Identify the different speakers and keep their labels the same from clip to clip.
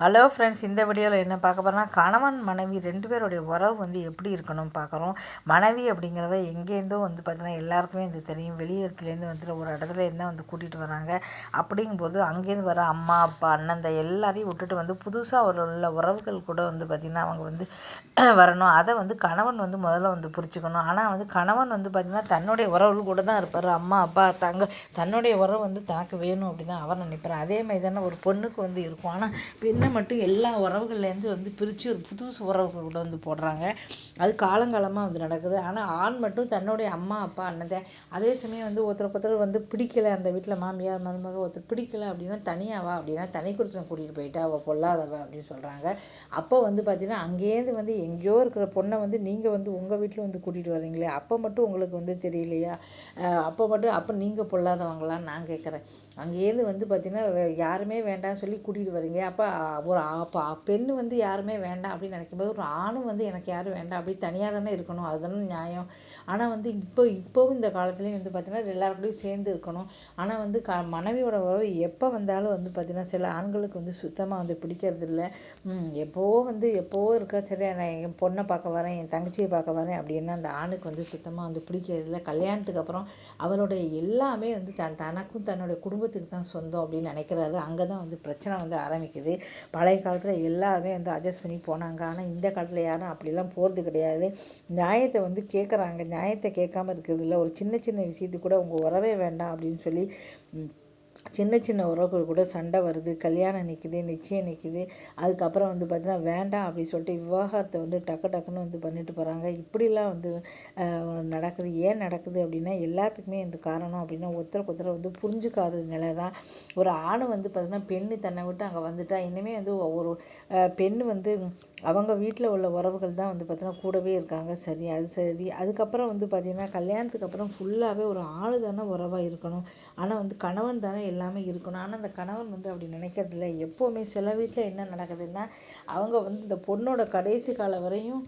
Speaker 1: Hello friends இந்த வீடியோவில் என்ன பார்க்க போகிறோம்னா கணவன் மனைவி ரெண்டு பேருடைய உறவு வந்து எப்படி இருக்கணும் பார்க்குறோம். மனைவி அப்படிங்கிறவ எங்கேருந்தோ வந்து பார்த்தீங்கன்னா எல்லாருக்குமே வந்து தெரியும். வெளி இடத்துலேருந்து வந்துட்டு ஒரு இடத்துல இருந்தால் வந்து கூட்டிகிட்டு வராங்க அப்படிங்கும்போது அங்கேருந்து வர அம்மா அப்பா அண்ணன் இந்த எல்லாரையும் விட்டுட்டு வந்து புதுசாக ஒரு உள்ள உறவுகள் கூட வந்து பார்த்திங்கன்னா அவங்க வந்து வரணும். அதை வந்து கணவன் வந்து முதல்ல வந்து புரிச்சுக்கணும் ஆனால் வந்து கணவன் வந்து பார்த்திங்கன்னா தன்னுடைய உறவுகள் கூட தான் இருப்பார். அம்மா அப்பா தங்க தன்னுடைய உறவு வந்து தனக்கு வேணும் அப்படின்னு தான் அவர் நினைப்பார். அதே மாதிரி தானே ஒரு பொண்ணுக்கு வந்து இருக்கும். ஆனால் பெண்ணை மட்டும் எல்லா உறவுகள்லேருந்து வந்து பிரித்து ஒரு புதுசு உறவுகள் கூட வந்து போடுறாங்க. அது காலங்காலமாக வந்து நடக்குது. ஆனால் ஆண் மட்டும் தன்னுடைய அம்மா அப்பா அண்ணன் அதே சமயம் வந்து ஒருத்தருக்கு ஒருத்தர் வந்து பிடிக்கல அந்த வீட்டில் மாமியார் மருமக ஒருத்தர் பிடிக்கலை அப்படின்னா தனியாவா அப்படின்னா தனி கொடுத்து கூட்டிகிட்டு போயிட்டா அவள் பொல்லாதவ அப்படின்னு சொல்கிறாங்க அப்போ வந்து பார்த்திங்கன்னா அங்கேருந்து வந்து எங்கேயோ இருக்கிற பொண்ணை வந்து நீங்கள் வந்து உங்கள் வீட்டில் வந்து கூட்டிகிட்டு வரீங்களே அப்போ மட்டும் உங்களுக்கு வந்து தெரியலையா? அப்போ மட்டும் அப்போ நீங்கள் பொல்லாதவங்களான்னு நான் கேட்குறேன் அங்கேருந்து வந்து பார்த்திங்கன்னா யாருமே வேண்டாம்னு சொல்லி கூட்டிகிட்டு வரீங்க அப்போ ஒரு பா பெண் வந்து யாருமே வேண்டாம் அப்படின்னு நினைக்கும்போது ஒரு ஆணும் வந்து எனக்கு யாரும் வேண்டாம் அப்படி தனியாக தானே இருக்கணும். அதுதானே நியாயம். ஆனால் வந்து இப்போ இப்போவும் இந்த காலத்துலேயும் வந்து பார்த்திங்கன்னா எல்லாருக்கூடயும் சேர்ந்து இருக்கணும். ஆனால் வந்து க மனைவியோட உறவு எப்போ வந்தாலும் வந்து பார்த்திங்கன்னா சில ஆண்களுக்கு வந்து சுத்தமாக வந்து பிடிக்கிறது இல்லை எப்போவோ வந்து எப்போவோ இருக்கா சரி நான் என் பொண்ணை பார்க்க வரேன் என் தங்கச்சியை பார்க்க வரேன் அப்படின்னா அந்த ஆணுக்கு வந்து சுத்தமாக வந்து பிடிக்கிறது இல்லை கல்யாணத்துக்கு அப்புறம் அவருடைய எல்லாமே வந்து தன் தனக்கும் தன்னுடைய குடும்பத்துக்கு தான் சொந்தம் அப்படின்னு நினைக்கிறாரு. அங்கே தான் வந்து பிரச்சனை வந்து ஆரம்பிக்குது. பழைய காலத்தில் எல்லாருமே வந்து அட்ஜஸ்ட் பண்ணி போனாங்க. ஆனால் இந்த காலத்தில் யாரும் அப்படிலாம் போகிறது கிடையாது. நியாயத்தை வந்து கேட்குறாங்க நியாயத்தை கேட்காம இருக்கிறது இல்லை ஒரு சின்ன சின்ன விஷயத்துக்கு கூட உங்கள் உறவே வேண்டாம் அப்படின்னு சொல்லி சின்ன சின்ன உறவுகள் கூட சண்டை வருது கல்யாணம் நிற்கிது நிச்சயம் நிற்குது அதுக்கப்புறம் வந்து பார்த்திங்கன்னா வேண்டாம் அப்படின்னு சொல்லிட்டு விவாகரத்தை வந்து டக்கு டக்குன்னு வந்து பண்ணிட்டு போகிறாங்க இப்படிலாம் வந்து நடக்குது. ஏன் நடக்குது அப்படின்னா எல்லாத்துக்குமே இந்த காரணம் அப்படின்னா ஒருத்தருக்கு ஒருத்தர் வந்து புரிஞ்சுக்காத நிலை தான் ஒரு ஆண் வந்து பார்த்திங்கன்னா பெண்ணு தன்னை விட்டு அங்கே வந்துட்டா இனிமேல் வந்து ஒரு பெண் வந்து அவங்க வீட்டில் உள்ள உறவுகள் தான் வந்து பார்த்திங்கன்னா கூடவே இருக்காங்க. சரி அது சரி. அதுக்கப்புறம் வந்து பார்த்திங்கன்னா கல்யாணத்துக்கு அப்புறம் ஃபுல்லாகவே ஒரு ஆள் தானே உறவாக இருக்கணும். ஆனால் வந்து கணவன் தானே எல்லாமே இருக்கணும். ஆனால் அந்த கணவன் வந்து அப்படி நினைக்கிறதில்ல எப்போவுமே சில வீட்டில் என்ன நடக்குதுன்னா அவங்க வந்து இந்த பொண்ணோட கடைசி காலம் வரையும்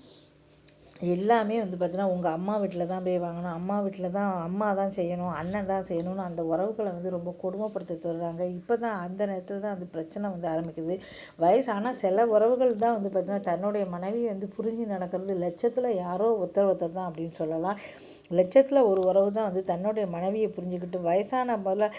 Speaker 1: எல்லாமே வந்து பார்த்தீங்கன்னா உங்கள் அம்மா வீட்டில் தான் போய் வாங்கணும். அம்மா வீட்டில் தான் அம்மா தான் செய்யணும் அண்ணன் தான் செய்யணும்னு அந்த உறவுகளை வந்து ரொம்ப கொடுமைப்படுத்தி தருவாங்க இப்போ தான் அந்த நேரத்தில் தான் அந்த பிரச்சனை வந்து ஆரம்பிக்குது. வயசு ஆனால் சில உறவுகள் தான் வந்து பார்த்திங்கன்னா தன்னுடைய மனைவி வந்து புரிஞ்சு நடக்கிறது லட்சத்தில் யாரோ ஒருத்தர் ஒருத்தர் தான் அப்படின்னு சொல்லலாம். லட்சத்தில் ஒரு உறவு தான் வந்து தன்னுடைய மனைவியை புரிஞ்சுக்கிட்டு வயசான போல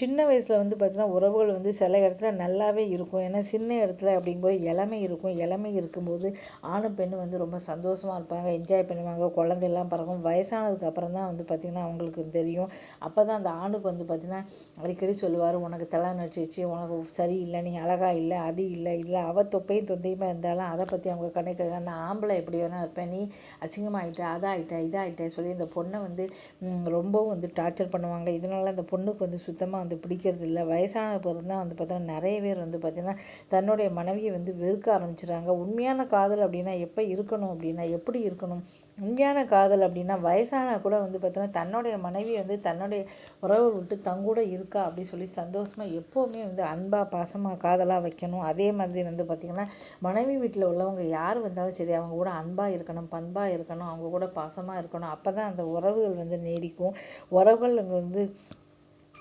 Speaker 1: சின்ன வயசில் வந்து பார்த்திங்கன்னா உறவுகள் வந்து சில இடத்துல நல்லாவே இருக்கும். ஏன்னா சின்ன இடத்துல அப்படிங்கும்போது இளமை இருக்கும். இளமை இருக்கும்போது ஆணும் பெண்ணும் வந்து ரொம்ப சந்தோஷமாக இருப்பாங்க என்ஜாய் பண்ணுவாங்க குழந்தையெல்லாம் பிறக்கும். வயசானதுக்கு அப்புறம் தான் வந்து பார்த்திங்கன்னா அவங்களுக்கு தெரியும். அப்போ தான் அந்த ஆணுக்கு வந்து பார்த்திங்கன்னா அடிக்கடி சொல்லுவார் உனக்கு தலை நடிச்சிச்சு உனக்கு சரியில்லை நீ அழகாக இல்லை அது இல்லை இல்லை அவள் தொப்பையும் தொந்தையுமா இருந்தாலும் அதை பற்றி அவங்க கணக்கு நான் ஆம்பளை எப்படி வேணால் இருப்பேன் நீ அசிங்கமாகிட்ட அதாகிட்ட இதாகிட்ட சொல்லி இந்த பொண்ணை வந்து ரொம்பவும் வந்து டார்ச்சர் பண்ணுவாங்க. இதனால அந்த பொண்ணுக்கு வந்து சுத்தமாக வந்து பிடிக்கிறது இல்லை. வயசான பிறகு தான் வந்து பார்த்தோன்னா நிறைய பேர் வந்து பார்த்திங்கன்னா தன்னுடைய மனைவியை வந்து வெறுக்க ஆரம்பிச்சிடுறாங்க உண்மையான காதல் அப்படின்னா எப்போ இருக்கணும் அப்படின்னா எப்படி இருக்கணும்? உண்மையான காதல் அப்படின்னா வயசான கூட வந்து பார்த்தோன்னா தன்னுடைய மனைவி வந்து தன்னுடைய உறவை விட்டு தங்கூட இருக்கா அப்படின்னு சொல்லி சந்தோஷமாக எப்போவுமே வந்து அன்பாக பாசமாக காதலாக வைக்கணும். அதே மாதிரி வந்து பார்த்திங்கன்னா மனைவி வீட்டில் உள்ளவங்க யார் வந்தாலும் சரி அவங்க கூட அன்பாக இருக்கணும் பண்பாக இருக்கணும் அவங்க கூட பாசமாக இருக்கணும். அப்போ தான் அந்த உறவுகள் வந்து நீடிக்கும். உறவுகள் வந்து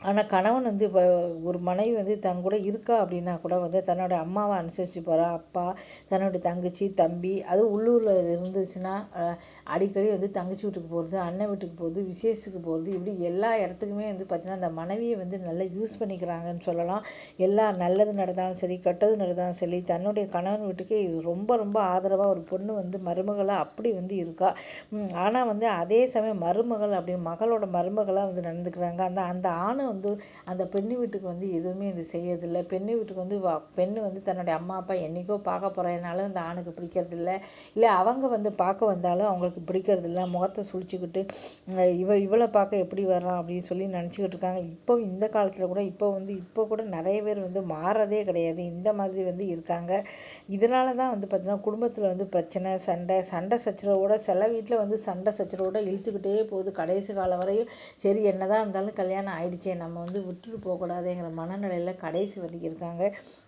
Speaker 1: ஆனால் கணவன் வந்து இப்போ ஒரு மனைவி வந்து தன் கூட இருக்கா அப்படின்னா கூட வந்து தன்னோட அம்மாவை அனுசரித்து போகிறா அப்பா தன்னோட தங்கச்சி தம்பி அது உள்ளூரில் இருந்துச்சுன்னா அடிக்கடி வந்து தங்கச்சி வீட்டுக்கு போகிறது அண்ணன் வீட்டுக்கு போகிறது விசேஷத்துக்கு போகிறது இப்படி எல்லா இடத்துக்குமே வந்து பார்த்திங்கன்னா அந்த மனைவியை வந்து நல்லா யூஸ் பண்ணிக்கிறாங்கன்னு சொல்லலாம். எல்லா நல்லது நடந்தாலும் சரி கெட்டது நடந்தாலும் சரி தன்னுடைய கணவன் வீட்டுக்கு ரொம்ப ரொம்ப ஆதரவாக ஒரு பொண்ணு வந்து மருமகளாக அப்படி வந்து இருக்கா. ஆனால் வந்து அதே சமயம் மருமகள் அப்படின்னு மகளோட மருமகளாக வந்து நடந்துக்கிறாங்க. அந்த அந்த ஆணை வந்து அந்த பெண்ணு வீட்டுக்கு வந்து எதுவுமே இது செய்யறதில்ல. பெண்ணு வீட்டுக்கு வந்து பெண்ணு வந்து தன்னுடைய அம்மா அப்பா என்றைக்கோ பார்க்க போகிறதுனால அந்த ஆணுக்கு பிடிக்கிறதில்ல. இல்லை அவங்க வந்து பார்க்க வந்தாலும் அவங்களுக்கு பிடிக்கிறதில்ல. முகத்தை சுழிச்சிக்கிட்டு இவ இவளை பார்க்க எப்படி வர்றான் அப்படின்னு சொல்லி நினச்சிக்கிட்டு இருக்காங்க. இப்போ இந்த காலத்தில் கூட இப்போ வந்து இப்போ கூட நிறைய பேர் வந்து மாறதே கிடையாது. இந்த மாதிரி வந்து இருக்காங்க. இதனால தான் வந்து பார்த்திங்கன்னா குடும்பத்தில் வந்து பிரச்சனை சண்டை சண்டை சச்சரவோட சில வீட்டில் வந்து சண்டை சச்சரவோட இழுத்துக்கிட்டே போகுது. கடைசி காலம் வரையும் சரி என்ன தான் இருந்தாலும் கல்யாணம் ஆயிடுச்சு நம்ம வந்து விட்டுட்டு போகக்கூடாதுங்கிற மனநிலையில் கடைசி வரைக்கும் இருக்காங்க.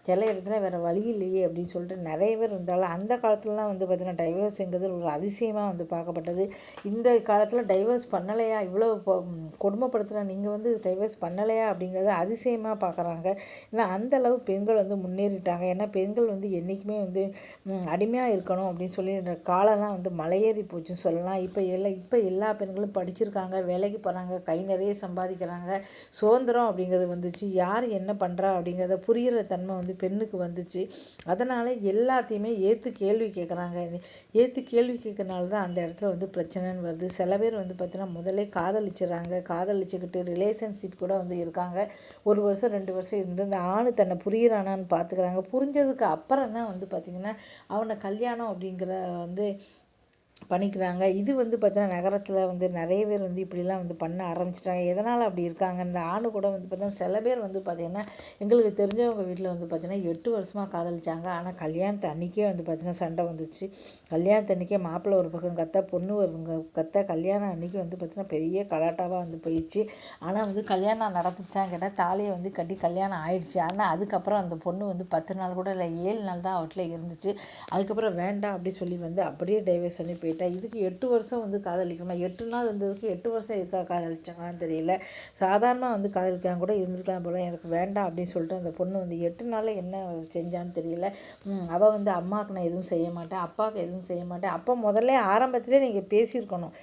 Speaker 1: சில இடத்துல வேறு வழி இல்லையே அப்படின்னு சொல்லிட்டு நிறைய பேர் இருந்தாலும் அந்த காலத்துலலாம் வந்து பார்த்திங்கன்னா டைவர்ஸுங்கிறது ஒரு அதிசயமாக வந்து பார்க்கப்பட்டது. இந்த காலத்தில் டைவர்ஸ் பண்ணலையா? இவ்வளோ கொடுமைப்படுத்துகிற நீங்கள் வந்து டைவர்ஸ் பண்ணலையா? அப்படிங்கிறத அதிசயமாக பார்க்குறாங்க. ஏன்னா அந்தளவு பெண்கள் வந்து முன்னேறிட்டாங்க. ஏன்னா பெண்கள் வந்து என்றைக்குமே வந்து அடிமையாக இருக்கணும் அப்படின்னு சொல்லி காலம்லாம் வந்து மலையேறி போச்சுன்னு சொல்லலாம். இப்போ எல்லா இப்போ எல்லா பெண்களும் படிச்சிருக்காங்க வேலைக்கு போகிறாங்க கை நிறைய சம்பாதிக்கிறாங்க. சுதந்திரம் அப்படிங்கிறது வந்துச்சு. யார் என்ன பண்ணுறா அப்படிங்கிறத புரிகிற தன்மை வந்து பெண்ணுக்கு வந்துச்சு. அதனால் எல்லாத்தையுமே ஏற்று கேள்வி கேட்குறாங்க ஏற்று கேள்வி கேட்கறனால தான் அந்த இடத்துல வந்து பிரச்சனைன்னு வருது. சில பேர் வந்து பார்த்திங்கன்னா முதலே காதலிச்சிடுறாங்க காதலிச்சுக்கிட்டு ரிலேஷன்ஷிப் கூட வந்து இருக்காங்க. ஒரு வருஷம் ரெண்டு வருஷம் இருந்து அந்த ஆணு தன்னை புரியிறானான்னு பார்த்துக்கிறாங்க புரிஞ்சதுக்கு அப்புறம் தான் வந்து பார்த்திங்கன்னா அவனை கல்யாணம் அப்படிங்கிற வந்து பண்ணிக்கிறாங்க. இது வந்து பார்த்தீங்கன்னா நகரத்தில் வந்து நிறைய பேர் வந்து இப்படிலாம் வந்து பண்ண ஆரம்பிச்சிட்டாங்க. எதனால் அப்படி இருக்காங்க? இந்த ஆணு கூட வந்து பார்த்தீங்கன்னா சில பேர் வந்து பார்த்திங்கன்னா எங்களுக்கு தெரிஞ்சவங்க வீட்டில் வந்து பார்த்திங்கன்னா எட்டு வருஷமாக காதலிச்சாங்க. ஆனால் கல்யாணத்து அன்றைக்கே வந்து பார்த்திங்கன்னா சண்டை வந்துச்சு. கல்யாணத்து அன்றைக்கே மாப்பிள்ளை ஒரு பக்கம் கத்த பொண்ணு வருங்க கத்த கல்யாணம் அன்றைக்கி வந்து பார்த்திங்கன்னா பெரிய கலாட்டாவாக வந்து போயிடுச்சு. ஆனால் வந்து கல்யாணம் நடந்துச்சான்னு கேட்டால் தாலியை வந்து கட்டி கல்யாணம் ஆயிடுச்சு. ஆனால் அதுக்கப்புறம் அந்த பொண்ணு வந்து பத்து நாள் கூட இல்லை ஏழு நாள் தான் அவட்டில் இருந்துச்சு. அதுக்கப்புறம் வேண்டாம் அப்படி சொல்லி வந்து அப்படியே டைவர்ஸ் பண்ணி போயிட்டு கேட்டால் இதுக்கு எட்டு வருஷம் வந்து காதலிக்கணுமா? எட்டு நாள் இருந்ததுக்கு எட்டு வருஷம் இருக்கா காதலிச்சாங்கன்னு தெரியல. சாதாரணமாக வந்து காதலிக்கலாம் கூட இருந்திருக்கலாம் போல. எனக்கு வேண்டாம் அப்படின்னு சொல்லிட்டு அந்த பொண்ணு வந்து எட்டு நாளில் என்ன செஞ்சான்னு தெரியல. அவள் வந்து அம்மாவுக்கு நான் எதுவும் செய்ய மாட்டேன். அப்பாவுக்கு எதுவும் செய்ய மாட்டேன். அப்போ முதல்ல ஆரம்பத்திலே நீங்கள் பேசியிருக்கணும்.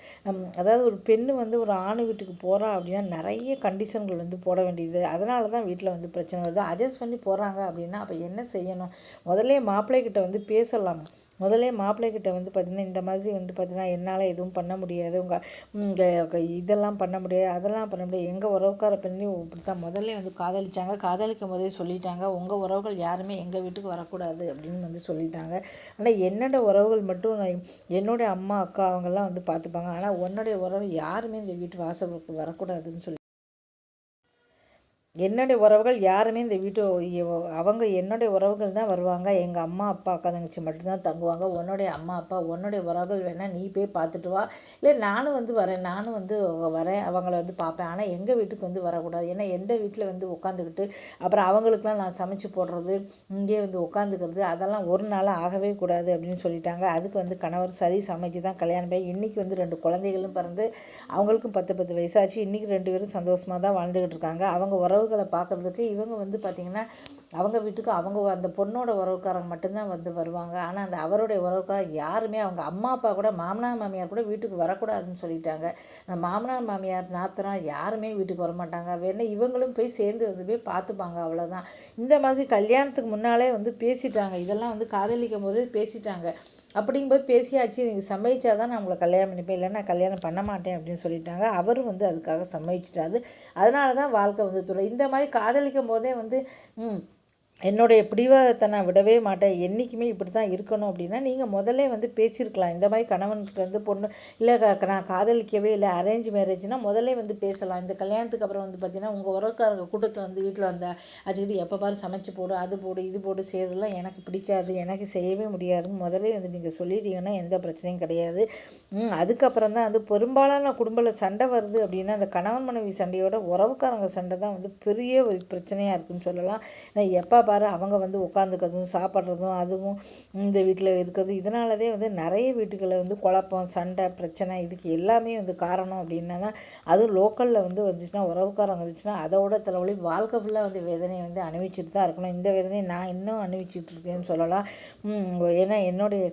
Speaker 1: அதாவது ஒரு பெண்ணு வந்து ஒரு ஆணு வீட்டுக்கு போகிறா அப்படின்னா நிறைய கண்டிஷன்கள் வந்து போட வேண்டியது. அதனால தான் வீட்டில் வந்து பிரச்சனை வருது. அட்ஜஸ்ட் பண்ணி போகிறாங்க அப்படின்னா அப்போ என்ன செய்யணும்? முதல்ல மாப்பிள்ளைக்கிட்ட வந்து பேசலாம்? முதல்ல மாப்பிள்ளைகிட்ட வந்து பார்த்திங்கன்னா இந்த மாதிரி வந்து பார்த்திங்கன்னா என்னால் எதுவும் பண்ண முடியாது. உங்கள் இதெல்லாம் பண்ண முடியாது. அதெல்லாம் பண்ண முடியாது. எங்கள் உறவுக்கார பெண்ணையும் இப்படி தான் முதல்ல வந்து காதலிச்சாங்க. காதலிக்கும் போதே சொல்லிட்டாங்க. உங்கள் உறவுகள் யாருமே எங்கள் வீட்டுக்கு வரக்கூடாது அப்படின்னு வந்து சொல்லிட்டாங்க. ஆனால் என்னோடய உறவுகள் மட்டும் என்னுடைய அம்மா அக்கா அவங்கெல்லாம் வந்து பார்த்துப்பாங்க. ஆனால் உன்னுடைய உறவு யாருமே இந்த வீட்டு வாசலுக்கு வரக்கூடாதுன்னு சொல்லி என்னுடைய உறவுகள் யாருமே இந்த வீட்டு அவங்க என்னுடைய உறவுகள் தான் வருவாங்க. எங்கள் அம்மா அப்பா அக்கா தங்கச்சி மட்டும்தான் தங்குவாங்க. உன்னுடைய அம்மா அப்பா உன்னுடைய உறவுகள் வேணால் நீ போய் பார்த்துட்டு வா. இல்லை நானும் வந்து வரேன். நானும் வந்து வரேன். அவங்கள வந்து பார்ப்பேன். ஆனால் எங்கள் வீட்டுக்கு வந்து வரக்கூடாது. ஏன்னா எந்த வீட்டில் வந்து உட்காந்துக்கிட்டு அப்புறம் அவங்களுக்குலாம் நான் சமைச்சு போடுறது இங்கே வந்து உட்காந்துக்கிறது அதெல்லாம் ஒரு நாளாக ஆகவே கூடாது அப்படின்னு சொல்லிட்டாங்க. அதுக்கு வந்து கணவர் சரி சமைச்சு தான் கல்யாணம் பண்ணி இன்றைக்கி வந்து ரெண்டு குழந்தைகளும் பிறந்து அவங்களுக்கும் பத்து பத்து வயசாச்சு. இன்றைக்கி ரெண்டு பேரும் சந்தோஷமாக தான் வாழ்ந்துக்கிட்டு இருக்காங்க. அவங்க உறவு உறவுகளை பார்க்குறதுக்கு இவங்க வந்து பார்த்திங்கன்னா அவங்க வீட்டுக்கு அவங்க அந்த பொண்ணோட உறவுக்காரங்க மட்டும்தான் வந்து வருவாங்க. ஆனால் அந்த அவருடைய உறவுக்காரர் யாருமே அவங்க அம்மா அப்பா கூட மாமனார் மாமியார் கூட வீட்டுக்கு வரக்கூடாதுன்னு சொல்லிட்டாங்க. அந்த மாமனார் மாமியார் நாத்தனார் யாருமே வீட்டுக்கு வரமாட்டாங்க. வேணா இவங்களும் போய் சேர்ந்து வந்து போய் பார்த்துப்பாங்க அவ்வளோதான் இந்த மாதிரி கல்யாணத்துக்கு முன்னாலே வந்து பேசிட்டாங்க. இதெல்லாம் வந்து காதலிக்கும் போது பேசிட்டாங்க. அப்படிங்கும்போது பேசியாச்சு நீங்கள் சம்மதிச்சா தான் நான் உங்களை கல்யாணம் பண்ணிப்பேன். இல்லை நான் கல்யாணம் பண்ண மாட்டேன் அப்படின்னு சொல்லிட்டாங்க. அவரும் வந்து அதுக்காக சம்மதிச்சிட்டாரு. அதனால தான் வாழ்க்கை வந்து துறை இந்த மாதிரி காதலிக்கும் போதே வந்து என்னுடைய பிடிவாதத்தை நான் விடவே மாட்டேன். என்றைக்குமே இப்படி தான் இருக்கணும் அப்படின்னா நீங்கள் முதல்ல வந்து பேசியிருக்கலாம். இந்த மாதிரி கணவன்கிட்ட வந்து பொண்ணு இல்லை நான் காதலிக்கவே இல்லை அரேஞ்ச் மேரேஜ்னால் முதல்ல வந்து பேசலாம். இந்த கல்யாணத்துக்கு அப்புறம் வந்து பார்த்திங்கன்னா உங்கள் உறவுக்காரங்க கூட்டத்தில் வந்து வீட்டில் வந்த அச்சுக்கிட்டு எப்போ பாரு சமைச்சு போடு அது போடு இது போடு செய்கிறதுலாம் எனக்கு பிடிக்காது. எனக்கு செய்யவே முடியாதுன்னு முதல்ல வந்து நீங்கள் சொல்லிட்டீங்கன்னா எந்த பிரச்சனையும் கிடையாது. அதுக்கப்புறம் தான் வந்து பெரும்பாலான குடும்பத்தில் சண்டை வருது அப்படின்னா அந்த கணவன் மனைவி சண்டையோட உறவுக்காரங்க சண்டை தான் வந்து பெரிய பிரச்சனையாக இருக்குன்னு சொல்லலாம். எப்போ பாரு அவங்க வந்து உட்காந்துக்கிறதும் சாப்பிட்றதும் அதுவும் இந்த வீட்டில் இருக்கிறது. இதனாலதே வந்து நிறைய வீட்டுகளில் வந்து குழப்பம் சண்டை பிரச்சனை இதுக்கு எல்லாமே வந்து காரணம் அப்படின்னா தான் அதுவும் லோக்கலில் வந்து வந்துச்சுன்னா உறவுக்காரங்க வந்துச்சுன்னா அதோட தலைவலி வாழ்க்கை ஃபுல்லாக வந்து வேதனையை வந்து அனுபவிச்சுட்டு தான் இருக்கணும். இந்த வேதனையை நான் இன்னும் அனுபவிச்சுட்டு இருக்கேன்னு சொல்லலாம். ஏன்னா என்னுடைய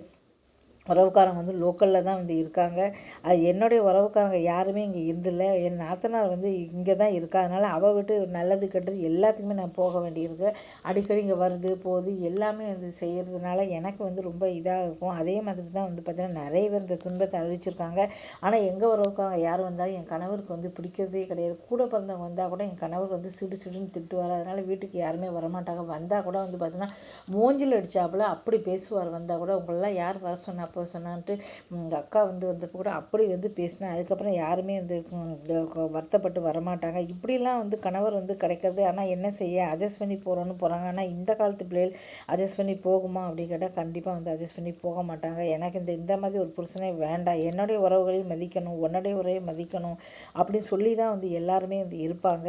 Speaker 1: உறவுக்காரங்க வந்து லோக்கலில் தான் வந்து இருக்காங்க. அது என்னுடைய உறவுக்காரங்க யாருமே இங்கே இருந்தில்ல என் நாத்தனார் வந்து இங்கே தான் இருக்கா. அதனால் அவள் விட்டு நல்லது கெட்டது எல்லாத்துக்குமே நான் போக வேண்டியிருக்கு. அடிக்கடி இங்கே வருது போகுது எல்லாமே வந்து செய்கிறதுனால எனக்கு வந்து ரொம்ப இதாக இருக்கும். அதே மாதிரி தான் வந்து பார்த்திங்கன்னா நிறைய பேர் இந்த துன்பத்தை அழிச்சிருக்காங்க ஆனால் எங்கள் உறவுக்காரங்க யார் வந்தாலும் என் கணவருக்கு வந்து பிடிக்கிறதே கிடையாது. கூட பிறந்தவங்க வந்தால் கூட என் கணவர் வந்து சிடு சிடுன்னு திட்டுவார் அதனால் வீட்டுக்கு யாருமே வரமாட்டாங்க. வந்தால் கூட வந்து பார்த்திங்கன்னா மூஞ்சில் அடித்தாப்புல அப்படி பேசுவார். வந்தால் கூட உங்களெலாம் யார் வர சொன்னால் அப்போ சொன்னான்ட்டு எங்கள் அக்கா வந்து வந்தப்போ கூட அப்படி வந்து பேசினேன் அதுக்கப்புறம் யாருமே வந்து வருத்தப்பட்டு வரமாட்டாங்க. இப்படிலாம் வந்து கணவர் வந்து கிடைக்கிறது. ஆனால் என்ன செய்ய? அட்ஜஸ்ட் பண்ணி போகிறோன்னு போகிறாங்க ஆனால் இந்த காலத்து பிள்ளைகள் அட்ஜஸ்ட் பண்ணி போகுமா அப்படின்னு கேட்டால் கண்டிப்பாக வந்து அட்ஜஸ்ட் பண்ணி போக மாட்டாங்க. எனக்கு இந்த இந்த மாதிரி ஒரு புருஷனே வேண்டாம். என்னுடைய உறவுகளையும் மதிக்கணும். உன்னுடைய உறவையும் மதிக்கணும் அப்படின்னு சொல்லி தான் வந்து எல்லாருமே வந்து இருப்பாங்க.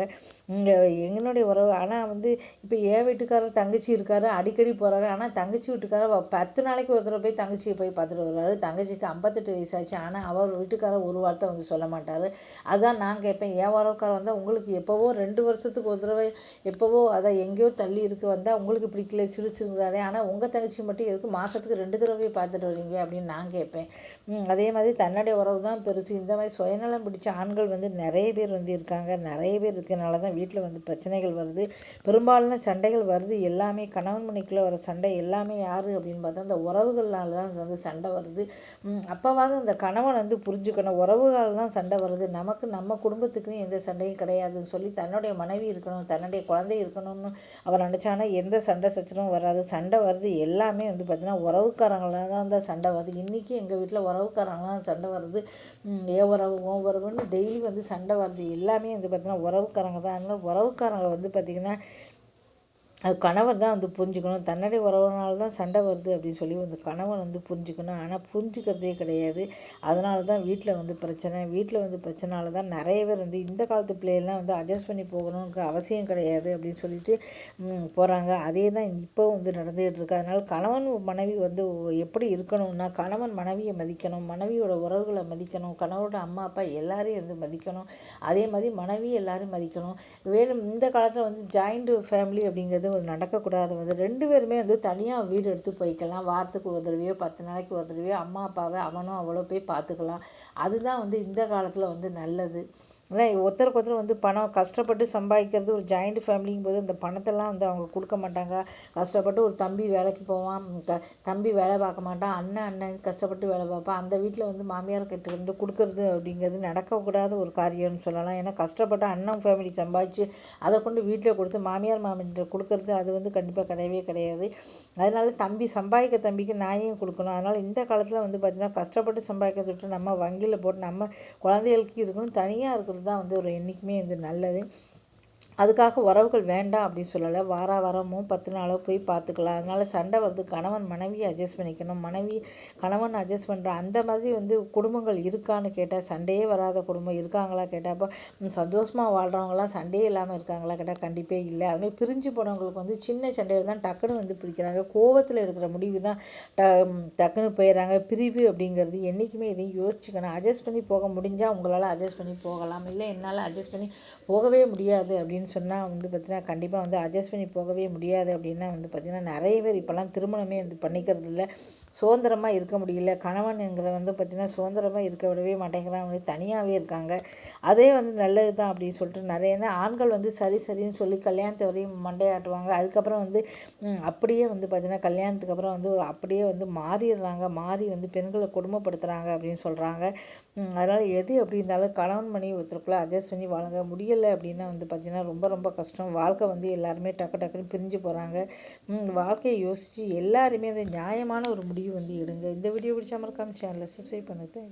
Speaker 1: இங்கே எங்களுடைய உறவு ஆனால் வந்து இப்போ என் வீட்டுக்காரர் தங்கச்சி இருக்காரு அடிக்கடி போகிறாரு ஆனால் தங்கச்சி வீட்டுக்காரர் பத்து நாளைக்கு ஒரு தடவை போய் தங்கச்சியை போய் பார்த்துட்டு வருவாரு தங்கச்சிக்கு ஐம்பத்தெட்டு வயசாச்சு. ஆனால் அவர் வீட்டுக்காரர் ஒரு வார்த்தை வந்து சொல்ல மாட்டார். அதான் நான் கேட்பேன். என் வரவுக்கார வந்தால் உங்களுக்கு எப்போவோ ரெண்டு வருஷத்துக்கு ஒரு தடவை எப்போவோ அதை எங்கேயோ தள்ளி இருக்கு. வந்தால் உங்களுக்கு பிடிக்கல சிரிச்சுங்கிறாரே ஆனால் உங்கள் தங்கச்சி மட்டும் எதுக்கு மாதத்துக்கு ரெண்டு தடவை பார்த்துட்டு வரீங்க அப்படின்னு நான் கேட்பேன். அதே மாதிரி தன்னுடைய உறவு தான் பெருசு. இந்த மாதிரி சுயநலம் பிடிச்ச ஆண்கள் வந்து நிறைய பேர் வந்து இருக்காங்க. நிறைய பேர் இருக்கனால தான் வீட்டில் வந்து பிரச்சனைகள் வருது. பெரும்பாலான சண்டைகள் வருது. எல்லாமே கணவன் மணிக்குள்ளே வர சண்டை. எல்லாமே யார் அப்படின்னு பார்த்தா அந்த உறவுகளால் தான் வந்து சண்டை சண்டை வருது. அப்போவாவது அந்த கணவன் வந்து புரிஞ்சுக்கணும். உறவுகள் தான் சண்டை வருது. நமக்கு நம்ம குடும்பத்துக்குன்னு எந்த சண்டையும் கிடையாதுன்னு சொல்லி தன்னுடைய மனைவி இருக்கணும் தன்னுடைய குழந்தை இருக்கணும்னு அவர் நினச்சானா எந்த சண்டை சச்சரவும் வராது. சண்டை வருது. எல்லாமே வந்து பார்த்திங்கன்னா உறவுக்காரங்களாக தான் தான் சண்டை வருது. இன்றைக்கி எங்கள் வீட்டில் உறவுக்காரங்களாம் தான் சண்டை வருது. ஏ உறவு ஓ உறவுன்னு டெய்லி வந்து சண்டை வருது. எல்லாமே வந்து பார்த்திங்கன்னா உறவுக்காரங்க தான். அதனால் உறவுக்காரங்க வந்து பார்த்திங்கன்னா அது கணவர் தான் வந்து புரிஞ்சுக்கணும். தன்னுடைய உறவுனால தான் சண்டை வருது அப்படின்னு சொல்லி வந்து கணவன் வந்து புரிஞ்சுக்கணும். ஆனால் புரிஞ்சுக்கிறதே கிடையாது. அதனால தான் வீட்டில் வந்து பிரச்சனை. வீட்டில் வந்து பிரச்சனால தான் நிறைய பேர் வந்து இந்த காலத்து பிள்ளைகள்லாம் வந்து அட்ஜஸ்ட் பண்ணி போகணுங்கிற அவசியம் கிடையாது அப்படின்னு சொல்லிட்டு போகிறாங்க அதே தான் இப்போ வந்து நடந்துகிட்டு இருக்கு. அதனால் கணவன் மனைவி வந்து எப்படி இருக்கணும்னா கணவன் மனைவியை மதிக்கணும். மனைவியோட உறவுகளை மதிக்கணும். கணவரோட அம்மா அப்பா எல்லாரையும் வந்து மதிக்கணும். அதே மாதிரி மனைவி எல்லாரும் மதிக்கணும். வேணும் இந்த காலத்தில் வந்து ஜாயிண்ட் ஃபேமிலி அப்படிங்கிறது வந்து நடக்கக்கூடாது. வந்து ரெண்டு பேருமே வந்து தனியாக வீடு எடுத்து போய்க்கலாம். வாரத்துக்கு ஒரு தடவையோ பத்து நாளைக்கு ஒரு தடவையோ அம்மா அப்பாவை அவனும் அவளோ போய் பார்த்துக்கலாம். அதுதான் வந்து இந்த காலத்தில் வந்து நல்லது. அதான் ஒருத்தருக்கு ஒருத்தர் வந்து பணம் கஷ்டப்பட்டு சம்பாதிக்கிறது ஒரு ஜாயிண்ட் ஃபேமிலிங்கும் போது அந்த பணத்தெல்லாம் வந்து அவங்க கொடுக்க மாட்டாங்க. கஷ்டப்பட்டு ஒரு தம்பி வேலைக்கு போவான் க தம்பி வேலை பார்க்க மாட்டான் அண்ணன் அண்ணன் கஷ்டப்பட்டு வேலை பார்ப்பான். அந்த வீட்டில் வந்து மாமியார் கிட்ட இருந்து கொடுக்கறது அப்படிங்கிறது நடக்கக்கூடாத ஒரு காரியம்னு சொல்லலாம். ஏன்னா கஷ்டப்பட்டு அண்ணன் ஃபேமிலி சம்பாதிச்சு அதை கொண்டு வீட்டில் கொடுத்து மாமியார் மாமியார் கொடுக்கறது அது வந்து கண்டிப்பாக கிடையவே கிடையாது. அதனால தம்பி சம்பாதிக்க தம்பிக்கு நாயும் கொடுக்கணும். அதனால் இந்த காலத்தில் வந்து பார்த்திங்கன்னா கஷ்டப்பட்டு சம்பாதிக்கிறத விட்டு நம்ம வங்கியில் போட்டு நம்ம குழந்தைகளுக்கு இருக்கணும் தனியாக இருக்கணும். சாப்பிட்றது தான் வந்து ஒரு என்றைக்குமே வந்து நல்லது. அதுக்காக உறவுகள் வேண்டாம் அப்படின்னு சொல்லலை. வார வாரமும் பத்து நாளோ போய் பார்த்துக்கலாம். அதனால் சண்டை வருது கணவன் மனைவியை அட்ஜஸ்ட் பண்ணிக்கணும். மனைவி கணவன் அட்ஜஸ்ட் பண்ணுற அந்த மாதிரி வந்து குடும்பங்கள் இருக்கான்னு கேட்டால் சண்டையே வராத குடும்பம் இருக்காங்களா கேட்டால் அப்போ சந்தோஷமாக வாழ்கிறவங்களாம் சண்டையே இல்லாமல் இருக்காங்களா கேட்டால் கண்டிப்பே இல்லை. அதுமாதிரி பிரிஞ்சு போனவங்களுக்கு வந்து சின்ன சண்டையில் தான் டக்குன்னு வந்து பிடிக்கிறாங்க கோவத்தில் இருக்கிற முடிவு தான் ட டக்குன்னு போயிடுறாங்க. பிரிவு அப்படிங்கிறது என்றைக்குமே இதையும் யோசிச்சுக்கணும். அட்ஜஸ்ட் பண்ணி போக முடிஞ்சால் உங்களால் அட்ஜஸ்ட் பண்ணி போகலாம். இல்லை என்னால் அட்ஜஸ்ட் பண்ணி போகவே முடியாது அப்படின்னு அப்படின்னு சொன்னால் வந்து பார்த்திங்கன்னா கண்டிப்பாக வந்து அட்ஜஸ்ட் பண்ணி போகவே முடியாது அப்படின்னா வந்து பார்த்திங்கன்னா நிறைய பேர் இப்போல்லாம் திருமணமே வந்து பண்ணிக்கிறது இல்லை. சுதந்திரமாக இருக்க முடியல. கணவனுங்கிற வந்து பார்த்திங்கன்னா சுதந்திரமாக இருக்க விடவே மாட்டேங்கிறான் வந்து தனியாகவே இருக்காங்க. அதே வந்து நல்லது தான் அப்படின்னு சொல்லிட்டு நிறைய ஆண்கள் வந்து சரி சரின்னு சொல்லி கல்யாணத்தை வரையும் மண்டையாட்டுவாங்க. அதுக்கப்புறம் வந்து அப்படியே வந்து பார்த்திங்கன்னா கல்யாணத்துக்கு அப்புறம் வந்து அப்படியே வந்து மாறிடுறாங்க. மாறி வந்து பெண்களை கொடுமைப்படுத்துகிறாங்க அப்படின்னு சொல்கிறாங்க அதனால் எது எப்படி இருந்தாலும் கணவன் மனைவி ஒருத்தருக்குள்ளே அட்ஜஸ்ட் பண்ணி வாழுங்க. முடியலை அப்படின்னா வந்து பார்த்திங்கன்னா ரொம்ப ரொம்ப கஷ்டம். வாழ்க்கை வந்து எல்லாருமே டக்கு டக்குன்னு பிரிஞ்சு போகிறாங்க வாழ்க்கையை யோசித்து எல்லாருமே அந்த நியாயமான ஒரு முடிவு வந்து எடுங்க. இந்த வீடியோ பிடிச்சா மறக்காம சேனலை சப்ஸ்கிரைப் பண்ணுறது